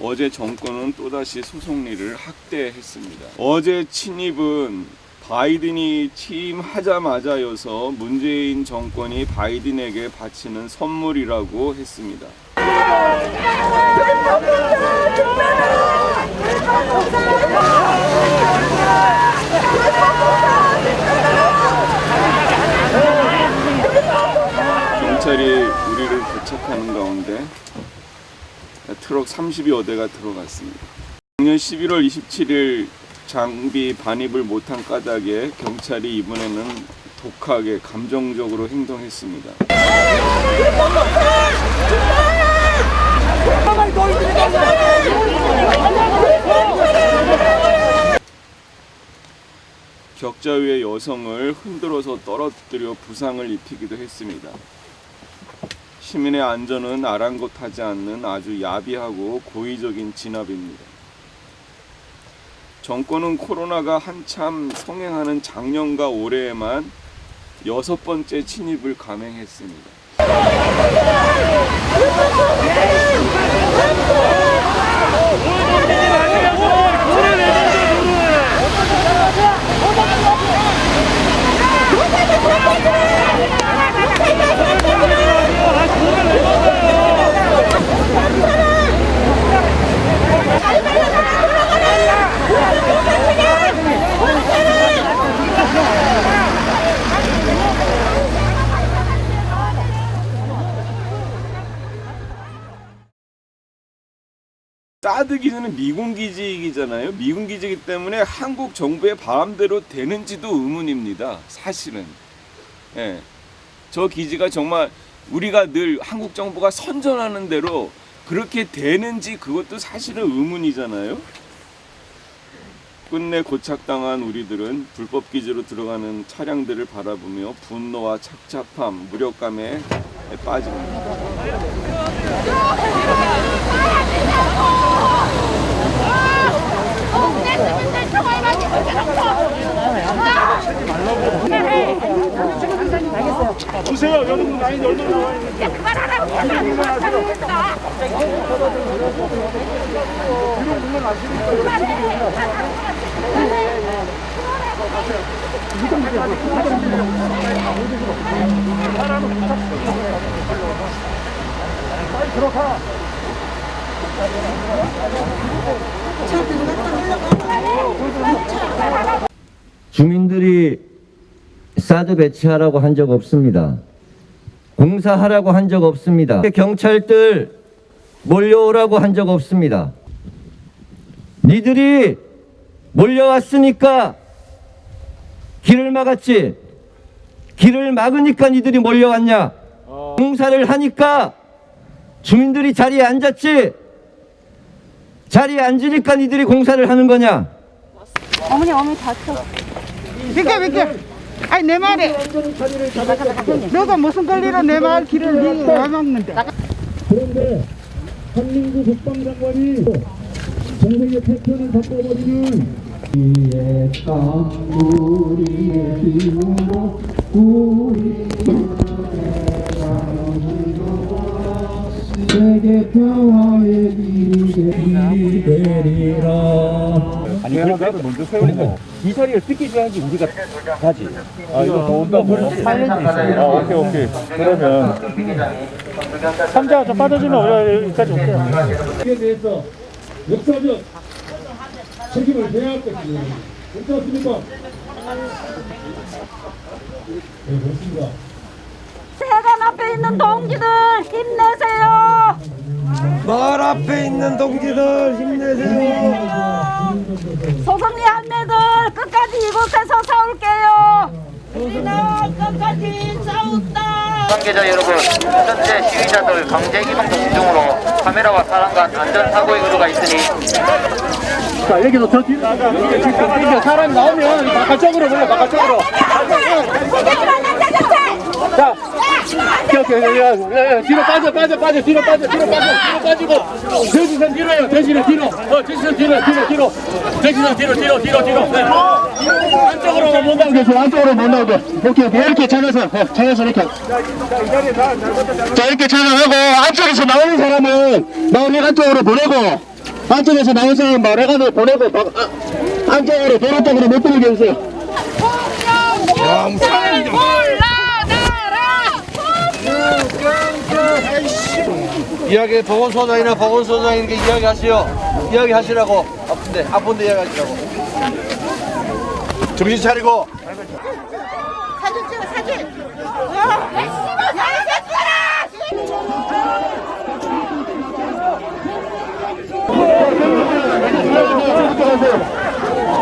어제 정권은 또다시 소송리를 확대했습니다. 어제 침입은 바이든이 취임하자마자여서 문재인 정권이 바이든에게 바치는 선물이라고 했습니다. 경찰이 우리를 도착하는 가운데 트럭 30여 대가 들어갔습니다. 작년 11월 27일 장비 반입을 못한 까닭에 경찰이 이번에는 독하게 감정적으로 행동했습니다. 격자 위의 여성을 흔들어서 떨어뜨려 부상을 입히기도 했습니다. 시민의 안전은 아랑곳하지 않는 아주 야비하고 고의적인 진압입니다. 정권은 코로나가 한참 성행하는 작년과 올해에만 여섯 번째 침입을 감행했습니다. 사드 기지는 미군 기지이잖아요. 미군 기지이기 때문에 한국 정부의 바람대로 되는지도 의문입니다. 사실은. 예. 저 기지가 정말 우리가 늘 한국 정부가 선전하는 대로 그렇게 되는지 그것도 사실은 의문이잖아요. 끝내 고착당한 우리들은 불법 기지로 들어가는 차량들을 바라보며 분노와 착잡함, 무력감에 빠집니다. 주세요. 여러분 라인 열려 나와 있는 주민들이 사드 배치하라고 한 적 없습니다. 공사하라고 한 적 없습니다. 경찰들 몰려오라고 한 적 없습니다. 니들이 몰려왔으니까 길을 막았지. 길을 막으니까 니들이 몰려왔냐? 공사를 하니까 주민들이 자리에 앉았지. 자리에 앉으니까 니들이 공사를 하는 거냐? 어머니 어머니 다쳐 비켜 비켜 아니 내 말이 너가 무슨 권리로 내 말 길을 네가 막는데. 그런데 한민구 국방장관이 동생의 패턴을 바꿔버리는 이에 땀우리의 힘으로 우리 세계 평화의 길이 되리라 아니 그러니까 먼저 세우고 이 자리를 뜯기줘야지 우리가 가지. 아 이거 더 온다고? 사이렌도 있어요. 아 오케이 오케이. 그러면 삼자가 좀 빠져주면 우리가 여기까지 올게요 이에 대해서 역사적 책임을 져야 할 것입니다 어떻습니까? 네 그렇습니다 세관 앞에 있는 동지들 힘내세요 마을 앞에 있는 동지들 힘내세요. 소송리 할매들 끝까지 이곳에서 싸울게요 우리는 끝까지 싸운다 관계자 여러분, 현재 시위자들 강제 이동 중으로 카메라와 사람간 안전 사고의 의도가 있으니 자 여기서 저 뒤로 나가 사람이 나오면 바깥쪽으로 몰려 바깥쪽으로 자 오케이 오케이. 야, 야, 야, 뒤로 빠져 빠져 빠져. 뒤로 빠져 뒤로 빠져. 뒤로 빠지고. 대지선 뒤로요 대지선 뒤로. 어 대지선 뒤로 뒤로 뒤로. 대지선 뒤로 뒤로 뒤로 뒤로. 네. 안쪽으로만 못 나오게 줘 안쪽으로 못 나오게. 오케이 오케이. 이렇게 찾아서 네, 찾아서 이렇게. 자 이렇게 찾아가고 안쪽에서 나오는 사람은 나오는 안쪽으로 보내고 안쪽에서 나온 사람 말해가지고 보내고 바- 아, 안쪽으로 도로 쪽으로 못 들어오게 해주세요. 이야기 보건소장이나 보건소장님께 이야기하시오. 이야기하시라고. 아픈데 아픈데 이야기하시라고. 정신 차리고. 사진 찍어 사진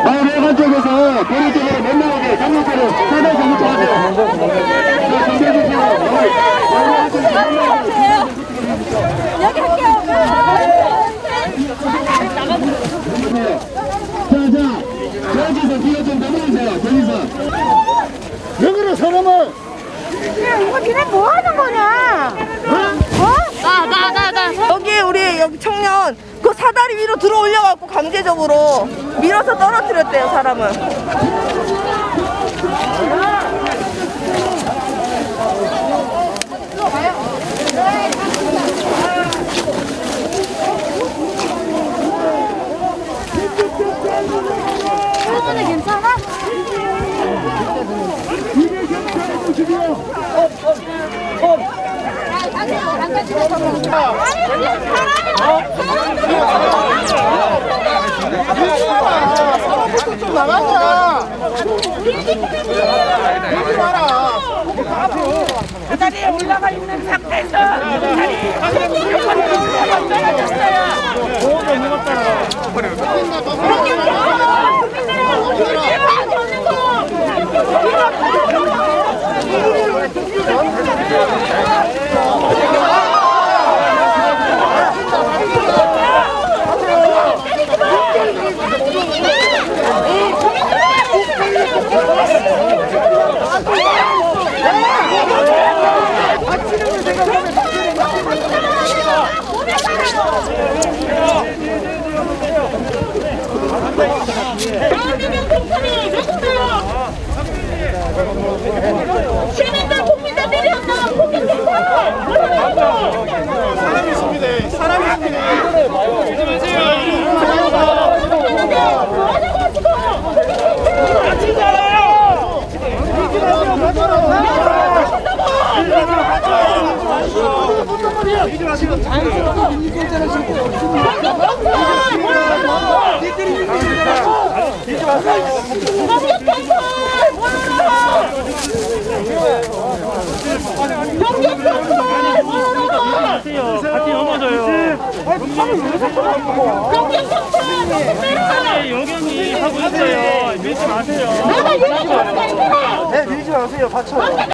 마을 해관 쪽에서 도로 쪽으로 못 나오게 장로차를 최대 정차하세요. 여기 할게요. 자자 저기서 뒤에 좀 넘어오세요. 왜 그래 사람을? 이거 니네 뭐 하는 거냐 어? 여기 우리 여기 청년 그 사다리 위로 들어 올려갖고 강제적으로 밀어서 떨어뜨렸대요 사람을. 사다리에 올라가 있는 상태에서 다리 떨어졌어요 시민들 같이 넘어져요. 여경이 하고 있어요. 밀지 마세요. 내가 이렇게 네, 밀지 마세요. 받쳐.